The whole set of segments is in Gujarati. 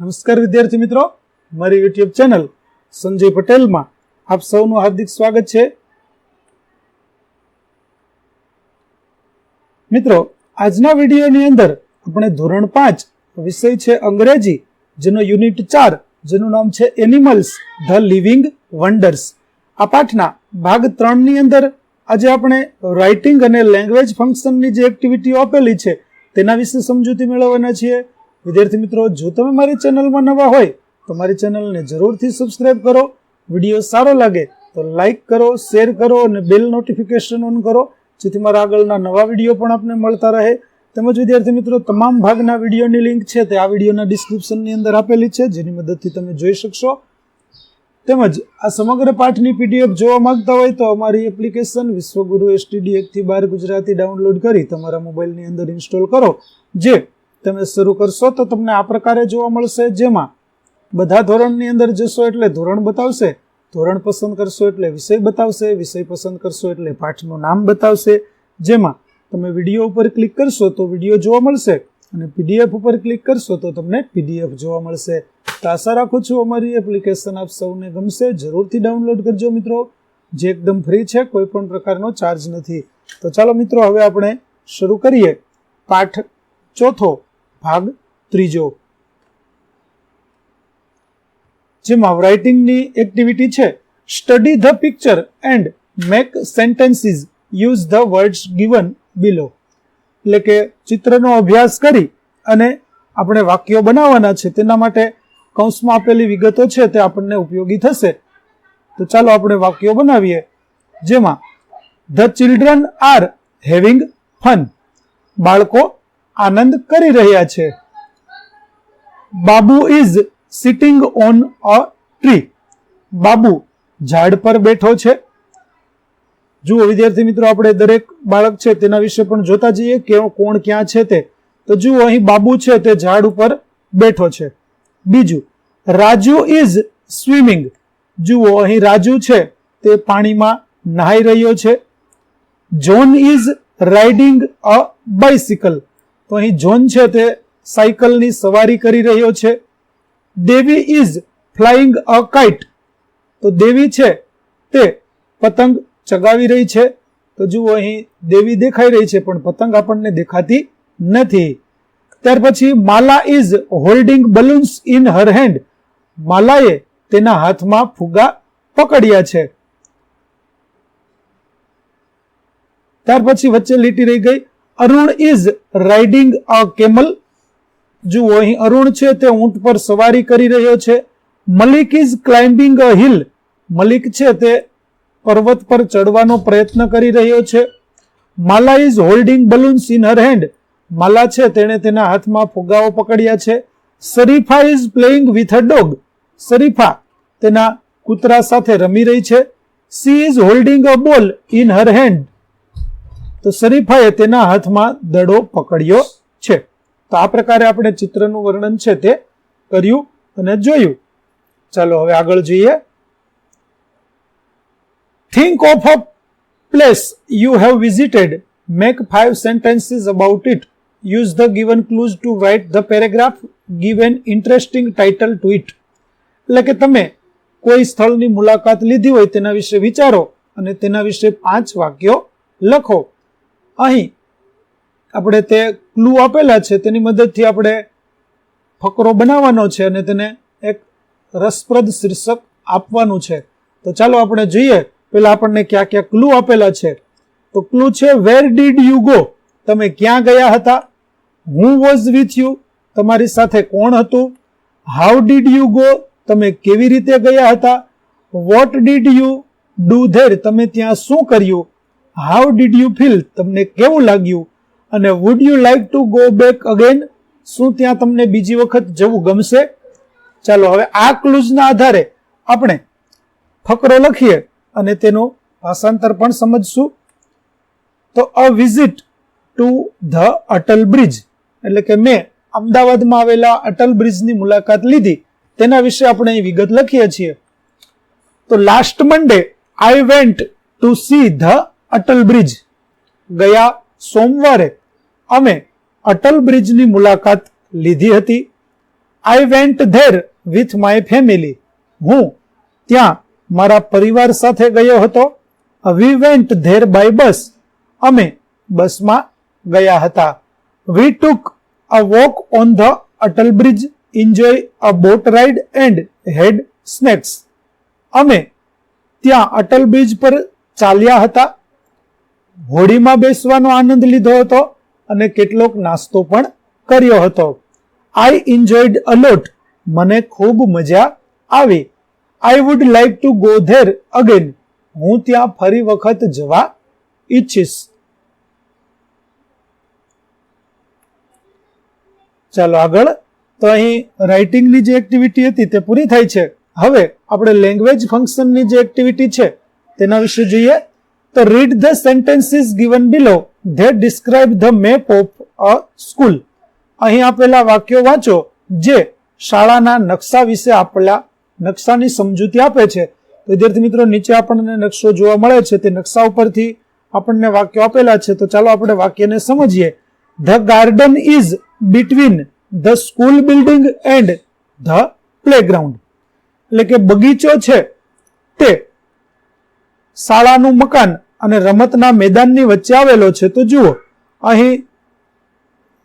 નમસ્કાર વિદ્યાર્થી મિત્રો. મારી યુટ્યુબ ચેનલ સંજય પટેલમાં આપ સૌનું હાર્દિક સ્વાગત છે. મિત્રો, આજના વિડીયોની અંદર આપણે ધોરણ પાંચ વિષય છે અંગ્રેજી, જેનો યુનિટ ચાર, જેનું નામ છે એનિમલ્સ, ધ લિવિંગ વન્ડર્સ આ પાઠના ભાગ ત્રણની અંદર આજે આપણે રાઇટિંગ અને લેંગ્વેજ ફંક્શનની જે એક્ટિવિટીઓ આપેલી છે, તેના વિશે સમજૂતી મેળવવાના છીએ. વિદ્યાર્થી મિત્રો, જો તમે મારી ચેનલમાં નવા હોય, તો મારી ચેનલને જરૂરથી સબસ્ક્રાઇબ કરો. વીડિયો સારો લાગે તો લાઈક કરો શેર કરો અને બેલ નોટિફિકેશન ઓન કરો, જેથી મારા આગળના નવા વીડિયો પણ આપને મળતા રહે. તેમજ વિદ્યાર્થી મિત્રો, તમામ ભાગના વિડીયોની લિંક છે તે આ વિડીયોના ડિસ્ક્રિપ્શનની અંદર આપેલી છે, જેની મદદથી તમે જોઈ શકશો. તેમજ આ સમગ્ર પાઠની પીડીએફ જોવા માંગતા હોય તો અમારી એપ્લિકેશન વિશ્વગુરુ એસટીડી એકથી બાર ગુજરાતી ડાઉનલોડ કરી તમારા મોબાઈલની અંદર ઇન્સ્ટોલ કરો, જે તમે શરૂ કરશો તો તમને આ પ્રકારે જોવા મળશે. જેમાં બધા ધોરણની અંદર જશો એટલે ધોરણ બતાવશે, ધોરણ પસંદ કરશો એટલે વિષય બતાવશે, વિષય પસંદ કરશો એટલે પાઠનું નામ બતાવશે. જેમાં તમે વીડિયો ઉપર ક્લિક કરશો તો વીડિયો જોવા મળશે અને પીડીએફ ઉપર ક્લિક કરશો તો તમને પીડીએફ જોવા મળશે. તો આશા રાખું છું અમારી એપ્લિકેશન આપ સૌને ગમશે. જરૂરથી ડાઉનલોડ કરજો મિત્રો. જે એકદમ ફ્રી છે, કોઈ પણ પ્રકારનો ચાર્જ નથી. તો ચાલો મિત્રો, હવે આપણે શરૂ કરીએ. પાઠ ચોથો ભાગ ત્રીજો. જેમાં રાઇટિંગની એક્ટિવિટી છે. Study the picture and make sentences use the words given below એટલે કે ચિત્રનો અભ્યાસ કરી અને આપણે વાક્યો બનાવવાના છે. તેના માટે કૌંસમાં આપેલી વિગતો છે તે આપણને ઉપયોગી થશે. તો ચાલો આપણે વાક્યો બનાવીએ. જેમાં the children are having fun બાળકો આનંદ કરી રહ્યા છે. Babu is sitting on a tree Babu ઝાડ પર બેઠો છે. જુઓ, વિદ્યાર્થી મિત્રો, આપણે દરેક બાળક છે તેના વિશે પણ જોતા જઈએ કે કોણ ક્યાં છે તે. તો જુઓ, અહીં બાબુ છે તે ઝાડ ઉપર બેઠો છે. બીજું, રાજુ ઇઝ સ્વિમિંગ જુઓ, અહીં રાજુ છે તે પાણીમાં નહાઈ રહ્યો છે. John is riding a bicycle તો અહીં જોન છે તે સાયકલની સવારી કરી રહ્યો છે. Devi is flying a kite. તો દેવી છે તે પતંગ ચગાવી રહી છે. તો જુઓ અહીં દેવી દેખાઈ રહી છે, પણ પતંગ આપણને દેખાતી નથી. ત્યાર પછી Mala is holding balloons in her hand. માલાએ તેના હાથમાં ફુગા પકડ્યા છે. ત્યાર પછી વચ્ચે લીટી રહી ગઈ. Arun is riding a camel જુઓ, અહીં અરુણ છે, તે ઊંટ પર સવારી કરી રહ્યો છે. Malik is climbing a hill Malik છે, તે પર્વત પર ચડવાનો પ્રયત્ન કરી રહ્યો છે. Mala is holding balloons in her hand Mala છે, તેણે તેના હાથમાં ફુગાઓ પકડ્યા છે. Sharifa is playing with a dog Sharifa તેના કૂતરા સાથે રમી રહી છે. She is holding a ball in her hand તો શરીફાએ તેના હાથમાં દડો પકડ્યો છે. તો આ પ્રકારે આપણે ચિત્રનું વર્ણન છે તે કર્યું અને જોયું. ચાલો હવે આગળ જોઈએ. Think of a place you have visited make five sentences about it use the given clues to write the paragraph give an interesting title to it એટલે કે તમે કોઈ સ્થળની મુલાકાત લીધી હોય તેના વિશે વિચારો અને તેના વિશે પાંચ વાક્યો લખો. અહીં આપણે તે ક્લુ આપેલા છે, તેની મદદથી આપણે ફકરો બનાવવાનો છે અને તેને એક રસપ્રદ શીર્ષક આપવાનું છે. તો ચાલો આપણે જોઈએ પેલા આપણને ક્યાં ક્યાં ક્લુ આપેલા છે. તો ક્લુ છે વેર ડીડ યુ ગો તમે ક્યાં ગયા હતા? હું વોઝ વિથ યુ તમારી સાથે કોણ હતું? હાઉ ડીડ યુ ગો તમે કેવી રીતે ગયા હતા? What did you do there તમે ત્યાં શું કર્યું? હાઉ ડીડ યુ ફીલ તમને કેવું લાગ્યું? અને would you like to go back again શું ત્યાં તમને બીજી વખત જવું ગમશે? ચાલો, હવે આ ક્લુઝના આધારે આપણે ફકરો લખીએ અને તેનું ભાષાંતર પણ સમજશું. તો a visit to the Atal bridge એટલે કે મેં અમદાવાદમાં આવેલા અટલ બ્રિજની મુલાકાત લીધી. તેના વિશે આપણે અહીં વિગત લખીએ છીએ. તો last Monday I went to see the Atal bridge. ગયા સોમવારે અમે અટલ બ્રિજની મુલાકાત લીધી હતી. I went there with my family હું ત્યાં મારા પરિવાર સાથે ગયો હતો. We went there by bus અમે બસમાં ગયા હતા. We took a walk on the Atal bridge enjoy a boat ride and had snacks અમે ત્યાં અટલ બ્રિજ પર ચાલ્યા હતા. હોડીમાં બેસવાનો આનંદ લીધો હતો અને કેટલોક નાસ્તો પણ કર્યો હતો. આઈ એન્જોયડ અલોટ મને ખૂબ મજા આવી. I would like to go there again હું ત્યાં ફરી વખત જવા ઈચ્છીશ. ચાલો આગળ. તો અહીં રાઇટિંગની જે એક્ટિવિટી હતી તે પૂરી થાય છે. હવે આપણે લેંગ્વેજ ફંક્શનની જે એક્ટિવિટી છે, તેના વિશે જોઈએ. તો read the sentences given below they describe the map of a school અહીં આપેલા વાક્યો વાંચો, જે શાળાના નકશા વિશે આપેલા નકશાની સમજૂતી આપે છે. વિદ્યાર્થી મિત્રો, નીચે આપણને નકશો જોવા મળે છે. તે નકશા ઉપરથી આપણને વાક્યો આપેલા છે. તો ચાલો આપણે વાક્યને સમજીએ. The garden is between the school building and the playground એટલે કે બગીચો છે. તે શાળાનું મકાન અને રમતના મેદાનની વચ્ચે આવેલો છે. તો જુઓ, અહીં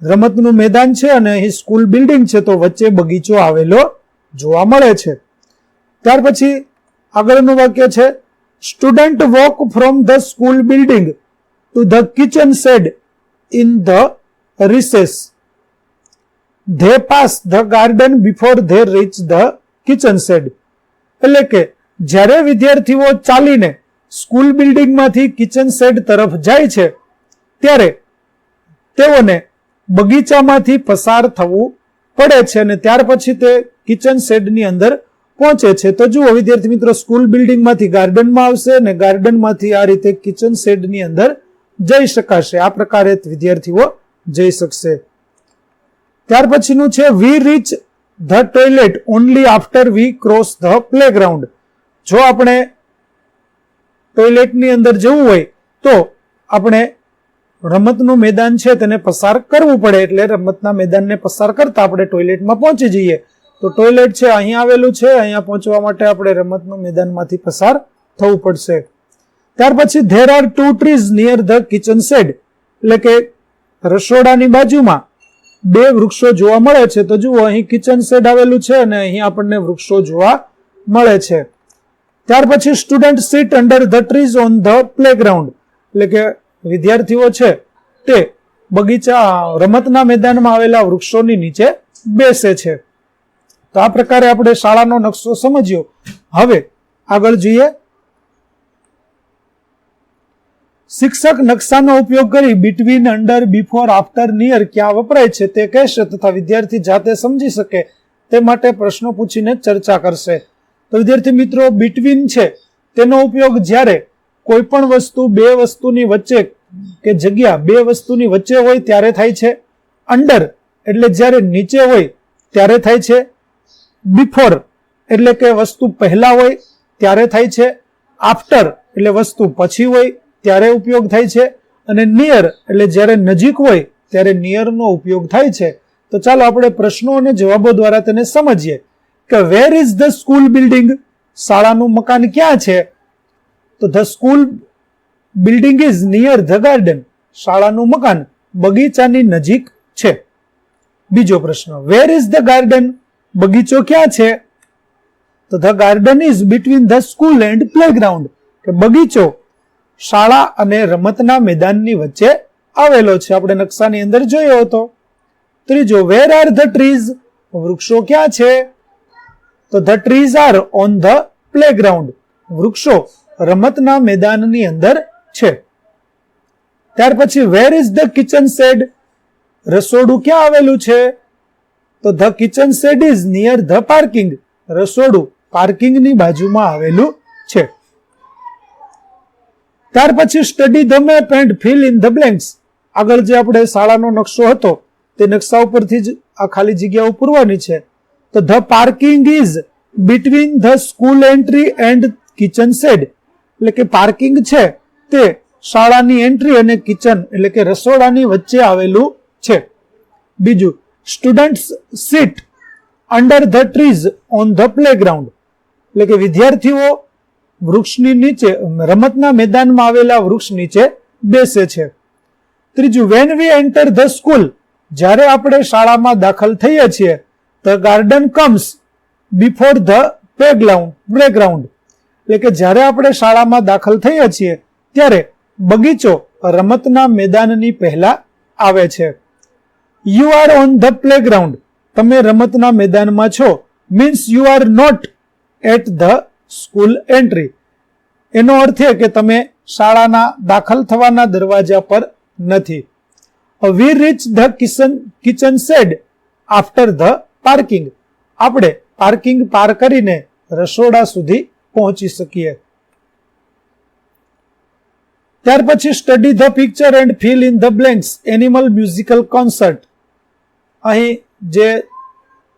રમતનું મેદાન છે અને અહીં સ્કૂલ બિલ્ડિંગ છે, તો વચ્ચે બગીચો આવેલો જોવા મળે છે. ત્યાર પછી આગળનું વાક્ય છે student walk from the school building to the kitchen shed in the recess they pass the garden before they reach the kitchen shed એટલે કે જ્યારે વિદ્યાર્થીઓ ચાલીને સ્કૂલ બિલ્ડિંગમાંથી કિચન શેડ તરફ જાય છે, ત્યારે તેઓને બગીચામાંથી પસાર થવું પડે છે અને ત્યાર પછી તે કિચન શેડની અંદર પહોંચે છે. તો જુઓ, વિદ્યાર્થી મિત્રો, સ્કૂલ બિલ્ડિંગમાંથી ગાર્ડનમાં આવશે અને ગાર્ડનમાંથી આ રીતે કિચન શેડની અંદર જઈ શકાશે. આ પ્રકારે વિદ્યાર્થીઓ જઈ શકશે. ત્યાર પછીનું છે we reach the toilet only after we cross the playground જો આપણે ટોયલેટની અંદર જવું હોય તો આપણે રમતનું મેદાન છે તેને પસાર કરવું પડે એટલે રમતના મેદાનને પસાર કરતા આપણે ટોયલેટમાં પહોંચી જઈએ. તો ટોયલેટ છે, અહીં આવેલું છે, અહીંયા પહોંચવા માટે આપણે રમતનું મેદાનમાંથી પસાર થવું પડશે. ત્યાર પછી there are two trees near the kitchen shed એટલે કે રસોડાની બાજુમાં બે વૃક્ષો જોવા મળે છે. તો જુઓ, અહીં કિચન શેડ આવેલું છે અને અહીં આપણને વૃક્ષો જોવા મળે છે. ત્યાર પછી student sit under the trees on the playground એટલે કે વિદ્યાર્થીઓ છે તે બગીચા, રમતના મેદાનમાં આવેલા વૃક્ષોની નીચે બેસે છે. તો આ પ્રકારે આપણે શાળાનો નકશો સમજ્યો. હવે આગળ જોઈએ. શિક્ષક નકશાનો ઉપયોગ કરી between under before after near ક્યાં વપરાય છે તે કહેશે તથા વિદ્યાર્થી જાતે સમજી શકે તે માટે પ્રશ્નો પૂછીને ચર્ચા કરશે. વિદ્યાર્થી મિત્રો બિટવીન છે, તેનો ઉપયોગ જ્યારે કોઈ પણ વસ્તુ બે વસ્તુની વચ્ચે કે જગ્યા બે વસ્તુની વચ્ચે હોય ત્યારે થાય છે. અંડર એટલે જ્યારે નીચે હોય ત્યારે થાય છે. બિફોર એટલે કે વસ્તુ પહેલા હોય ત્યારે થાય છે. આફ્ટર એટલે વસ્તુ પછી હોય ત્યારે ઉપયોગ થાય છે. અને નિયર એટલે જ્યારે નજીક હોય ત્યારે નિયરનો ઉપયોગ થાય છે. તો ચાલો આપણે પ્રશ્નો અને જવાબો દ્વારા તેને સમજીએ. કે where is the school building શાળાનું મકાન ક્યાં છે? તો the school building is near the garden શાળાનું મકાન બગીચાની નજીક છે. બીજો પ્રશ્ન વેર ઇઝ ધ ગાર્ડન બગીચો ક્યાં છે? તો the garden is between the school and playground કે બગીચો શાળા અને રમતના મેદાનની વચ્ચે આવેલો છે. આપણે નકશાની અંદર જોયો હતો. ત્રીજો વેર આર ધ ટ્રીઝ વૃક્ષો ક્યાં છે? તો the trees are on the playground વૃક્ષો રમતના મેદાનની અંદર છે. ત્યાર પછી where is the kitchen shed રસોડું ક્યાં આવેલું છે? તો the kitchen shed is near the parking રસોડું પાર્કિંગની બાજુમાં આવેલું છે. ત્યાર પછી study the map and fill in the blanks આગળ જે આપણે શાળાનો નકશો હતો, તે નકશા ઉપરથી જ આ ખાલી જગ્યાઓ પૂરવાની છે. તો the parking is between the school entry and kitchen shed એટલે કે પાર્કિંગ છે તે શાળાની એન્ટ્રી અને કિચન, એટલે કે રસોડાની વચ્ચે આવેલું છે. બીજું, students sit under the trees on the playground એટલે કે વિદ્યાર્થીઓ વૃક્ષની નીચે, રમતના મેદાનમાં આવેલા વૃક્ષ નીચે બેસે છે. ત્રીજું when we enter the school જ્યારે આપણે શાળામાં દાખલ થઈએ છીએ the garden comes before the playground playground એટલે કે જ્યારે આપણે શાળામાં દાખલ થઈએ છીએ, ત્યારે બગીચો રમતના મેદાનની પહેલા આવે છે. You are on the playground તમે રમતના મેદાનમાં છો. Means you are not at the school entry એનો અર્થ એ કે તમે શાળાના દાખલ થવાના દરવાજા પર નથી. We reach the kitchen kitchen shed after the parking. આપણે પાર્કિંગ પાર કરીને રસોડા સુધી પહોંચી શકીએ. ત્યાર પછી study the picture and fill in the blanks animal musical concert અહીં જે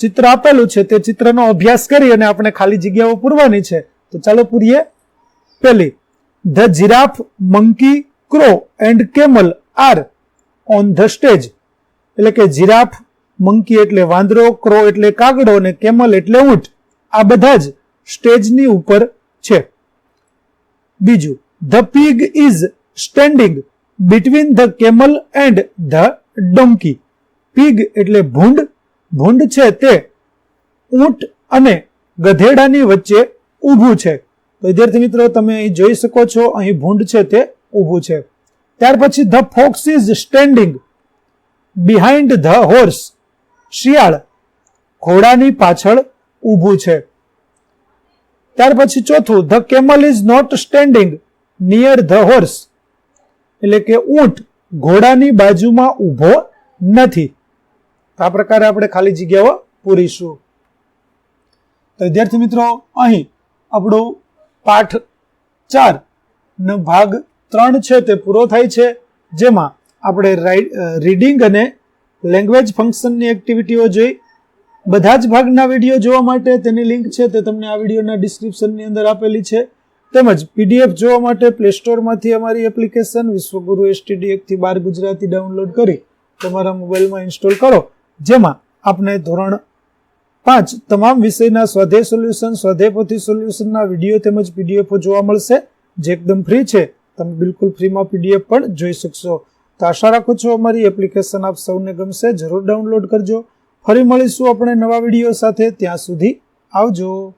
ચિત્ર આપેલું છે, તે ચિત્રનો અભ્યાસ કરી અને આપણે ખાલી જગ્યાઓ પૂરવાની છે. તો ચાલો પૂરીએ. પેલી the giraffe monkey crow and camel are on the stage એટલે કે જીરાફ મંકી એટલે વાંદરો, ક્રો એટલે કાગડો અને કેમલ એટલે ઊંટ. આ બધા જ સ્ટેજની ઉપર છે. બીજું, the pig is standing between the camel and the donkey. Pig એટલે ભૂંડ. ભૂંડ છે તે ઊંટ અને ગધેડાની વચ્ચે ઊભું છે. વિદ્યાર્થી મિત્રો, તમે અહીં જોઈ શકો છો, અહીં ભૂંડ છે તે ઊભું છે. ત્યાર પછી, the fox is standing behind the horse. શિયાળ ઘોડાની પાછળ ઊભું છે. ત્યાર પછી ચોથું the camel is not standing near the horse એટલે કે ઊંટ ઘોડાની બાજુમાં ઊભો નથી. આ પ્રકારે આપણે ખાલી જગ્યાઓ પૂરીશું. તો વિદ્યાર્થી મિત્રો, અહીં આપણો પાઠ ચાર નો ભાગ ત્રણ છે, તે પૂરો થાય છે, જેમાં આપણે રીડિંગ અને લેંગ્વેજ ફંક્શનની એક્ટિવિટીઓ જોઈ. બધા જ ભાગના વીડિયો જોવા માટે તેની લિંક છે તે તમને આ વિડીયોના ડિસ્ક્રિપ્શનની અંદર આપેલી છે. તેમજ પીડીએફ જોવા માટે પ્લે સ્ટોરમાંથી અમારી એપ્લિકેશન વિશ્વગુરુ એસટીડી એકથી બાર ગુજરાતી ડાઉનલોડ કરી તમારા મોબાઈલમાં ઇન્સ્ટોલ કરો. જેમાં આપને ધોરણ પાંચ તમામ વિષયના સ્વાધ્યાય સોલ્યુશન સ્વાધ્યાય સોલ્યુશનના વીડિયો તેમજ પીડીએફો જોવા મળશે. જે એકદમ ફ્રી છે. તમે બિલકુલ ફ્રીમાં પીડીએફ પણ જોઈ શકશો. તો આશા રાખું છું અમારી એપ્લિકેશન આપ સૌને ગમશે. જરૂર ડાઉનલોડ કરજો. ફરી મળીશું આપણે નવા વીડિયો સાથે. ત્યાં સુધી આવજો.